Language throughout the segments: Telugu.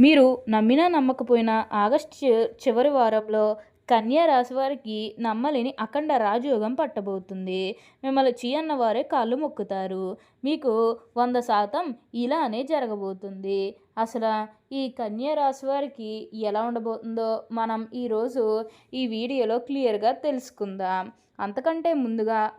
మీరు నమ్మినా నమ్మకపోయినా ఆగస్టు చి- చివరి వారంలో కన్యా రాశి వారికి నమ్మలేని అఖండ రాజయోగం పట్టబోతుంది. మిమ్మల్ని చీ అన్నవారే కాళ్ళు మొక్కుతారు. మీకు వంద శాతం ఇలానే జరగబోతుంది. అసలు ఈ కన్యా రాశి వారికి ఎలా ఉండబోతుందో మనం ఈరోజు ఈ వీడియోలో క్లియర్గా తెలుసుకుందాం. అంతకంటే ముందుగా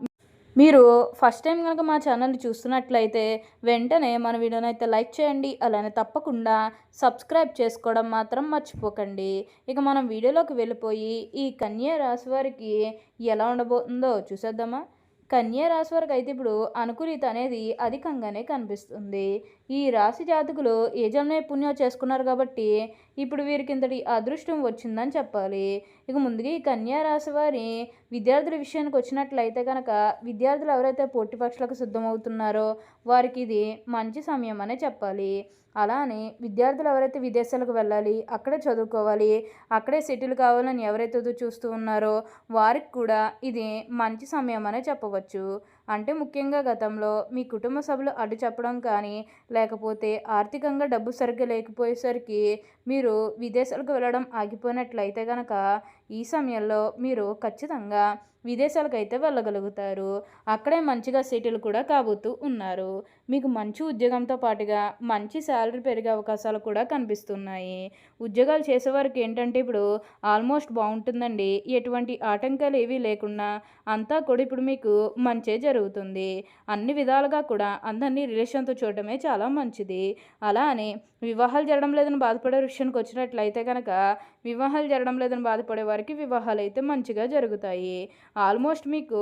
మీరు ఫస్ట్ టైం కనుక మా ఛానల్ని చూస్తున్నట్లయితే వెంటనే మన వీడియోని అయితే లైక్ చేయండి అలానే తప్పకుండా సబ్స్క్రైబ్ చేసుకోవడం మాత్రం మర్చిపోకండి. ఇక మనం వీడియోలోకి వెళ్ళిపోయి ఈ కన్యా రాశి వారికి ఎలా ఉండబోతుందో చూసేద్దామా? కన్యా రాశి వారికి అయితే ఇప్పుడు అనుకూలిత అనేది అధికంగానే కనిపిస్తుంది. ఈ రాశి జాతకులు ఏ జన్మే పుణ్యం చేసుకున్నారు కాబట్టి ఇప్పుడు వీరికి ఇంతటి అదృష్టం వచ్చిందని చెప్పాలి. ఇక ముందుగా ఈ కన్యా రాశి వారి విద్యార్థుల విషయానికి వచ్చినట్లయితే కనుక విద్యార్థులు ఎవరైతే పోటీ పక్షులకు సిద్ధమవుతున్నారో వారికి ఇది మంచి సమయం అనే చెప్పాలి. అలానే విద్యార్థులు ఎవరైతే విదేశాలకు వెళ్ళాలి అక్కడే చదువుకోవాలి అక్కడే సెటిల్ కావాలని ఎవరైతే చూస్తూ ఉన్నారో వారికి కూడా ఇది మంచి సమయం అనే చెప్పవచ్చు. అంటే ముఖ్యంగా గతంలో మీ కుటుంబ సభ్యులు అడ్డు చెప్పడం కానీ లేకపోతే ఆర్థికంగా డబ్బు సరిగ్గా లేకపోయేసరికి మీరు విదేశాలకు వెళ్ళడం ఆగిపోయినట్లయితే కనుక ఈ సమయంలో మీరు ఖచ్చితంగా విదేశాలకు అయితే వెళ్ళగలుగుతారు. అక్కడే మంచిగా సెటిల్ కూడా కాబోతూ ఉన్నారు. మీకు మంచి ఉద్యోగంతో పాటుగా మంచి శాలరీ పెరిగే అవకాశాలు కూడా కనిపిస్తున్నాయి. ఉద్యోగాలు చేసేవారికి ఏంటంటే ఇప్పుడు ఆల్మోస్ట్ బాగుంటుందండి. ఎటువంటి ఆటంకాలు ఏవీ లేకుండా అంతా కూడా ఇప్పుడు మీకు మంచే జరుగుతుంది. అన్ని విధాలుగా కూడా అందరినీ రిలేషన్తో చూడటమే చాలా మంచిది. అలా అని వివాహాలు జరగడం లేదని బాధపడే విషయానికి వచ్చినట్లయితే కనుక వివాహాలు జరగడం లేదని బాధపడే వారికి వివాహాలు అయితే మంచిగా జరుగుతాయి. ఆల్మోస్ట్ మీకు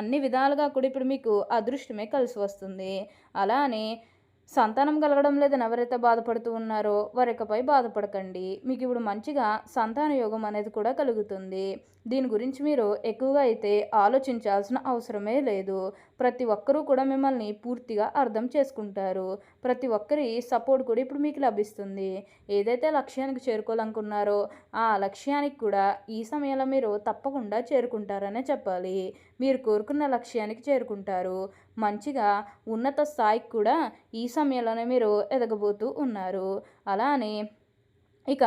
అన్ని విధాలుగా కూడా ఇప్పుడు మీకు అదృష్టమే కలిసి వస్తుంది. అలానే సంతానం కలగడం లేదని ఎవరైతే బాధపడుతూ ఉన్నారో వారికపై బాధపడకండి. మీకు ఇప్పుడు మంచిగా సంతాన యోగం అనేది కూడా కలుగుతుంది. దీని గురించి మీరు ఎక్కువగా అయితే ఆలోచించాల్సిన అవసరమే లేదు. ప్రతి ఒక్కరూ కూడా మిమ్మల్ని పూర్తిగా అర్థం చేసుకుంటారు. ప్రతి ఒక్కరి సపోర్ట్ కూడా ఇప్పుడు మీకు లభిస్తుంది. ఏదైతే లక్ష్యానికి చేరుకోవాలనుకున్నారో ఆ లక్ష్యానికి కూడా ఈ సమయంలో మీరు తప్పకుండా చేరుకుంటారనే చెప్పాలి. మీరు కోరుకున్న లక్ష్యానికి చేరుకుంటారు. మంచిగా ఉన్నత స్థాయికి కూడా ఈ సమయంలోనే మీరు ఎదగబోతూ ఉన్నారు. అలానే ఇక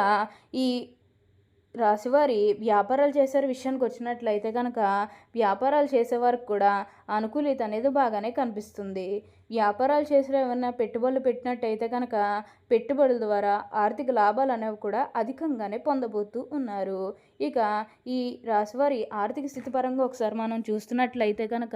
ఈ రాశివారి వ్యాపారాలు చేసే విషయానికి వచ్చినట్లయితే కనుక వ్యాపారాలు చేసేవారికి కూడా అనుకూలిత అనేది బాగానే కనిపిస్తుంది. వ్యాపారాలు చేసే ఏమైనా పెట్టుబడులు పెట్టినట్టయితే కనుక పెట్టుబడుల ద్వారా ఆర్థిక లాభాలు అనేవి కూడా అధికంగానే పొందబోతూ ఉన్నారు. ఇక ఈ రాశివారి ఆర్థిక స్థితి పరంగా ఒకసారి మనం చూస్తున్నట్లయితే కనుక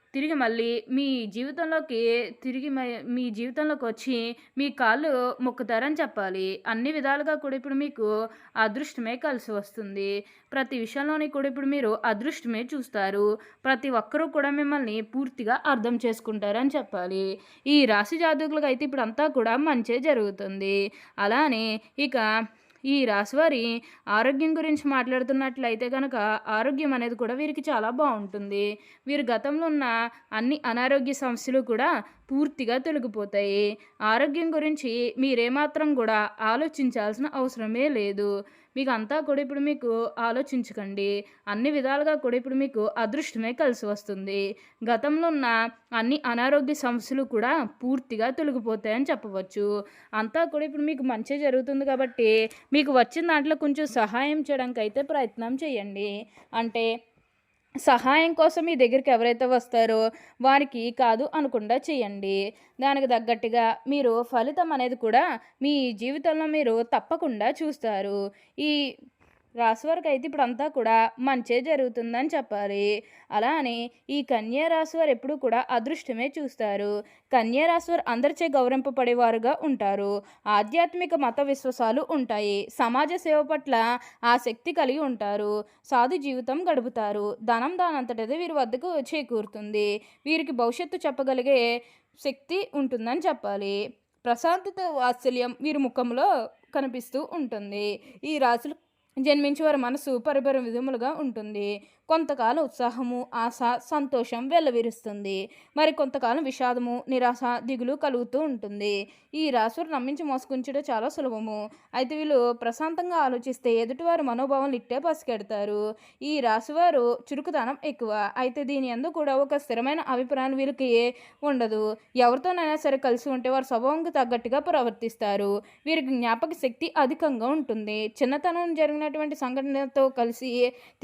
తిరిగి మళ్ళీ మీ జీవితంలోకి తిరిగి మ- మీ జీవితంలోకి వచ్చి మీ కాళ్ళు మొక్కుతారని చెప్పాలి. అన్ని విధాలుగా కూడా ఇప్పుడు మీకు అదృష్టమే కలిసి వస్తుంది. ప్రతి విషయంలోని కూడా ఇప్పుడు మీరు అదృష్టమే చూస్తారు. ప్రతి ఒక్కరూ కూడా మిమ్మల్ని పూర్తిగా అర్థం చేసుకుంటారని చెప్పాలి. ఈ రాశి జాతకులకు అయితే ఇప్పుడు అంతా కూడా మంచే జరుగుతుంది. అలానే ఇక ఈ రాశివారి ఆరోగ్యం గురించి మాట్లాడుతున్నట్లయితే కనుక ఆరోగ్యం అనేది కూడా వీరికి చాలా బాగుంటుంది. వీరు గతంలో ఉన్న అన్ని అనారోగ్య సమస్యలు కూడా పూర్తిగా తొలగిపోతాయి. ఆరోగ్యం గురించి మీరేమాత్రం కూడా ఆలోచించాల్సిన అవసరమే లేదు. మీకు అంతా కూడా ఇప్పుడు మీకు ఆలోచించకండి. అన్ని విధాలుగా కూడా ఇప్పుడు మీకు అదృష్టమే కలిసి వస్తుంది. గతంలో ఉన్న అన్ని అనారోగ్య సమస్యలు కూడా పూర్తిగా తొలగిపోతాయని చెప్పవచ్చు. అంతా కూడా ఇప్పుడు మీకు మంచి జరుగుతుంది కాబట్టి మీకు వచ్చిన దాంట్లో కొంచెం సహాయం చేయడానికి అయితే ప్రయత్నం చేయండి. అంటే సహాయం కోసం మీ దగ్గరికి ఎవరైతే వస్తారో వారికి కాదు అనకుండా చేయండి. దానికి తగ్గట్టుగా మీరు ఫలితం అనేది కూడా మీ జీవితంలో మీరు తప్పకుండా చూస్తారు. ఈ రాశి వారికి అయితే ఇప్పుడు అంతా కూడా మంచే జరుగుతుందని చెప్పాలి. అలా అని ఈ కన్యా రాశి వారు ఎప్పుడూ కూడా అదృష్టమే చూస్తారు. కన్యా రాశి వారు అందరిచే గౌరవింపబడేవారుగా ఉంటారు. ఆధ్యాత్మిక మత విశ్వాసాలు ఉంటాయి. సమాజ సేవ పట్ల ఆసక్తి కలిగి ఉంటారు. సాధు జీవితం గడుపుతారు. ధనం దానంతటదే వీరి వద్దకు చేకూరుతుంది. వీరికి భవిష్యత్తు చెప్పగలిగే శక్తి ఉంటుందని చెప్పాలి. ప్రశాంతత వాత్సల్యం వీరి ముఖంలో కనిపిస్తూ ఉంటుంది. ఈ రాశులు జన్మించి వారి మనసు పరిపరి విధములుగా ఉంటుంది. కొంతకాలం ఉత్సాహము ఆశ సంతోషం వెల్లవిరుస్తుంది. మరి కొంతకాలం విషాదము నిరాశ దిగులు కలుగుతూ ఉంటుంది. ఈ రాశివారు నమ్మించి మోసుకుంచడం చాలా సులభము. అయితే వీళ్ళు ప్రశాంతంగా ఆలోచిస్తే ఎదుటివారు మనోభావం ఇట్టే పసికెడతారు ఈ రాశివారు చురుకుదనం ఎక్కువ. అయితే దీని అందు కూడా ఒక స్థిరమైన అభిప్రాయం వీళ్ళకి ఉండదు. ఎవరితోనైనా సరే కలిసి ఉంటే వారు స్వభావంకి తగ్గట్టుగా ప్రవర్తిస్తారు. వీరికి జ్ఞాపక శక్తి అధికంగా ఉంటుంది. చిన్నతనం జరిగినటువంటి సంఘటనతో కలిసి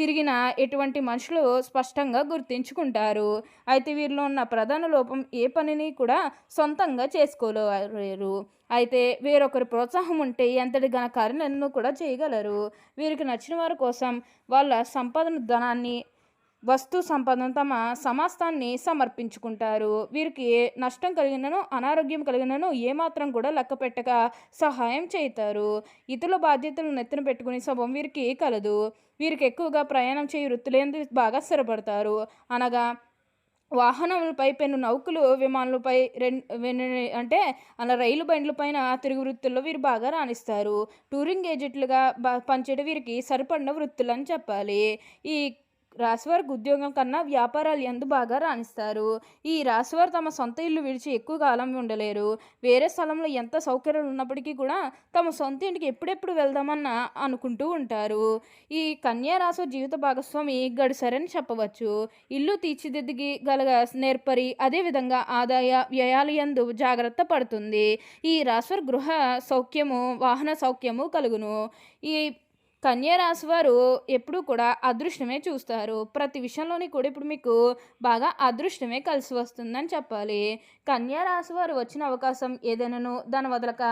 తిరిగిన ఎటువంటి మనుషులు స్పష్టంగా గుర్తించుకుంటారు. అయితే వీరిలో ఉన్న ప్రధాన లోపం ఏ పనిని కూడా సొంతంగా చేసుకోలేరు. అయితే వేరొకరి ప్రోత్సాహం ఉంటే ఎంతటి ఘన కార్యాలను కూడా చేయగలరు? వీరికి నచ్చిన వారి కోసం వాళ్ళ సంపాదన ధనాన్ని వస్తు సంపదను తమ సమస్తాన్ని సమర్పించుకుంటారు. వీరికి నష్టం కలిగినను అనారోగ్యం కలిగినను ఏమాత్రం కూడా లెక్క పెట్టక సహాయం చేస్తారు ఇతరుల బాధ్యతలు నెత్తిన పెట్టుకునే స్వభావం వీరికి కలదు. వీరికి ఎక్కువగా ప్రయాణం చేయి వృత్తులేందు బాగా స్థిరపడతారు. అనగా వాహనములపై పెను నౌకలు విమానాలపై రెండు అంటే అలా రైలు బండ్లపైన తిరుగు వృత్తుల్లో వీరు బాగా రాణిస్తారు. టూరింగ్ ఏజెంట్లుగా బా పనిచేయడం వీరికి సరిపడిన వృత్తులు అని చెప్పాలి. ఈ రాశివారికి ఉద్యోగం కన్నా వ్యాపారాలు ఎందు బాగా రాణిస్తారు. ఈ రాశివారు తమ సొంత ఇల్లు విడిచి ఎక్కువ కాలం ఉండలేరు. వేరే స్థలంలో ఎంత సౌకర్యాలు ఉన్నప్పటికీ కూడా తమ సొంత ఇంటికి ఎప్పుడెప్పుడు వెళ్దామన్న అనుకుంటూ ఉంటారు. ఈ కన్యా రాశి జీవిత భాగస్వామి గడిసరని చెప్పవచ్చు. ఇల్లు తీర్చిదిద్దిగి గలగ నేర్పరి అదేవిధంగా ఆదాయ వ్యయాలు ఎందు జాగ్రత్త పడుతుంది. ఈ రాశివారి గృహ సౌఖ్యము వాహన సౌఖ్యము కలుగును. ఈ కన్యారాశి వారు ఎప్పుడూ కూడా అదృష్టమే చూస్తారు. ప్రతి విషయంలోని కూడా ఇప్పుడు మీకు బాగా అదృష్టమే కలిసి వస్తుందని చెప్పాలి. కన్యారాశి వారు వచ్చిన అవకాశం ఏదైనాను? దాని వదలక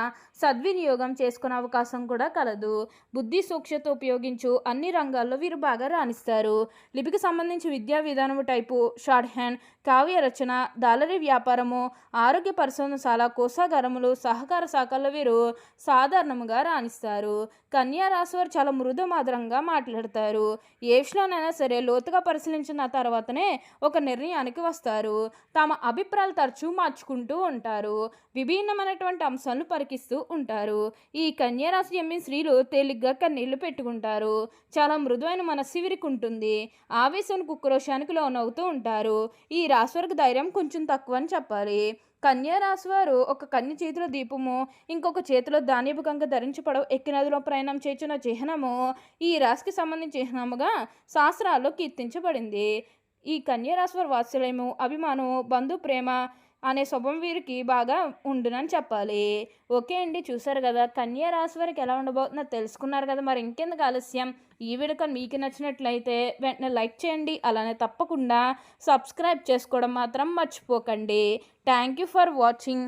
సద్వినియోగం చేసుకునే అవకాశం కూడా కలదు. బుద్ధి సూక్ష్మత ఉపయోగించు అన్ని రంగాల్లో వీరు బాగా రాణిస్తారు. లిపికి సంబంధించి విద్యా విధానము టైపు షార్ట్ హ్యాండ్ కావ్య రచన దాలరీ వ్యాపారము ఆరోగ్య పరిశోధనశాల కోసాగారములు సహకార శాఖల్లో వీరు సాధారణముగా రాణిస్తారు. కన్యా రాశి వారు చాలా మృదుమాదరంగా మాట్లాడతారు. ఏ విషయంలోనైనా సరే లోతుగా పరిశీలించిన తర్వాతనే ఒక నిర్ణయానికి వస్తారు. తమ అభిప్రాయాలు తరచూ మార్చుకుంటూ ఉంటారు. విభిన్నమైనటువంటి అంశాలను పరికిస్తూ ఉంటారు. ఈ కన్యారాశి ఎమ్మి స్త్రీలు తేలిగ్గా కన్నీళ్ళు పెట్టుకుంటారు. చాలా మృదువైన మనస్సు వీరికి ఉంటుంది ఆవేశానికి ఉక్రోషానికి లోనవుతూ ఉంటారు. ఈ రాశి వరకు ధైర్యం కొంచెం తక్కువ అని చెప్పాలి. కన్యారాశి వారు ఒక కన్య చేతిలో దీపము ఇంకొక చేతిలో ధాన్యపు కంక ధరించి పడవ ఎక్కి నదిలో ప్రయాణం చేసిన చిహ్నము ఈ రాశికి సంబంధించిన చిహ్నముగా శాస్త్రాల్లో కీర్తించబడింది. ఈ కన్యా రాశి వారి వాత్సల్యము అభిమానము బంధు ప్రేమ అనే శుభం వీరికి బాగా ఉండునని చెప్పాలి. ఓకే అండి చూసారు కదా. కన్యా రాశి వారికి ఎలా ఉండబోతుందో తెలుసుకున్నారు కదా. మరి ఇంకెందుకు ఆలస్యం? ఈ వీడియో మీకు నచ్చినట్లయితే వెంటనే లైక్ చేయండి. అలానే తప్పకుండా సబ్స్క్రైబ్ చేసుకోవడం మాత్రం మర్చిపోకండి. Thank you for watching.